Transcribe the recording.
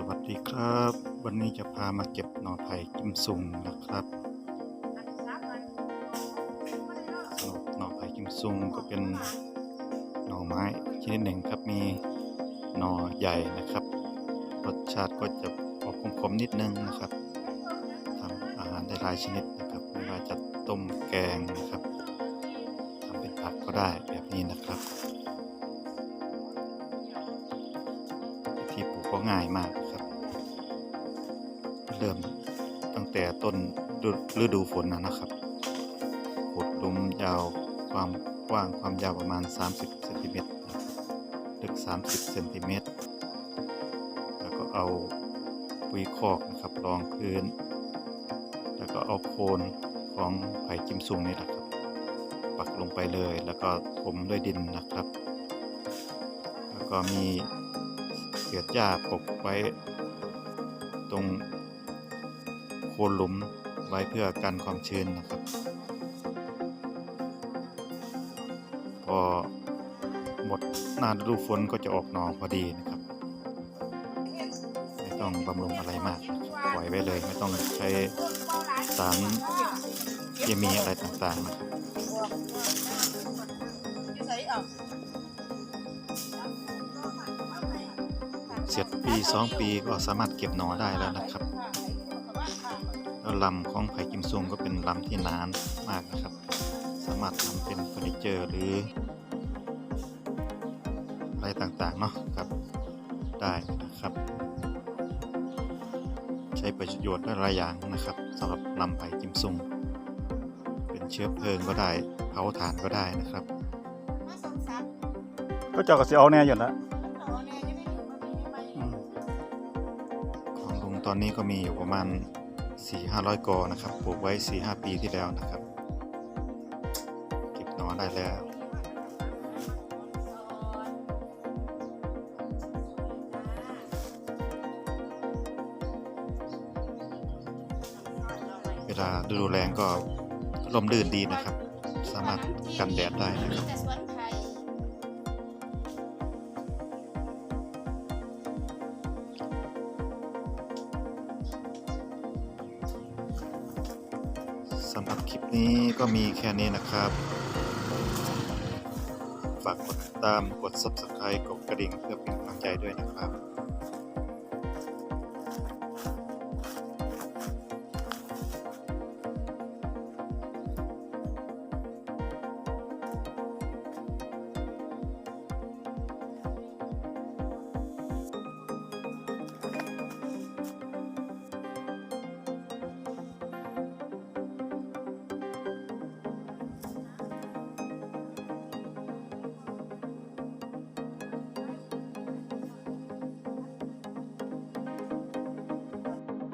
สวัสดีครับ วันนี้จะพามาเก็บหน่อไผ่กิมซุงนะครับสำหรับหน่อไผ่กิมซุงก็เป็นหน่อไม้ชนิดหนึ่งครับมีหน่อใหญ่นะครับรสชาติก็จะออกขมๆนิดนึงนะครับทำอาหารได้หลายชนิดนะครับไม่ว่าจะต้มแกงนะครับทำเป็นผักก็ได้แบบนี้นะครับที่ปลูกก็ง่ายมาก เริ่มตั้งแต่ต้นฤดูฝนนะนะครับขุดลุมยาวความกว้างความยาวประมาณ 30เซนติเมตรลึก 30เซนติเมตรแล้วก็เอาปุ๋ยคอกนะครับรองพื้น แล้วก็เอาโคนของไผ่กิมซุงนี่แหละครับ ปักลงไปเลยแล้วก็ถมด้วยดินนะครับ แล้วก็มีเศษหญ้าปกไว้ตรง คนหลุมไว้เพื่อกันความชื้นนะครับ พอหมดหน้าฤดูฝนก็จะออกหนอพอดีนะครับ ไม่ต้องบำรุงอะไรมาก ปล่อยไว้เลยไม่ต้องใช้สารเคมีอะไรต่างๆนะครับเสร็จปีสองปีก็สามารถเก็บหนอได้แล้วนะครับ แล้วลำของไผ่กิมซุงก็เป็นลำที่หนานมากนะครับ สามารถทำเป็นเฟอร์นิเจอร์หรืออะไรต่างๆเนาะครับได้นะครับ ใช้ประโยชน์ได้หลายอย่างนะครับสำหรับลำไผ่กิมซุงเป็นเชื้อเพลิงก็ได้เผาถ่านก็ได้นะครับก็เจ้าก็สิเอาแน่อยู่แล้วของลุงตอนนี้ก็มีอยู่ประมาณ 4-500 กอนะครับ ปลูกไว้ 4-5 ปีที่แล้วนะครับ เก็บหนอได้แล้ว เวลาดูแรงก็ลมลื่นดีนะครับ สามารถกันแดดได้นะครับ สำหรับคลิปนี้ก็มีแค่นี้นะครับ ฝากกดติดตามกด Subscribe กดกระดิ่งเพื่อเป็นกำลังใจด้วยนะครับ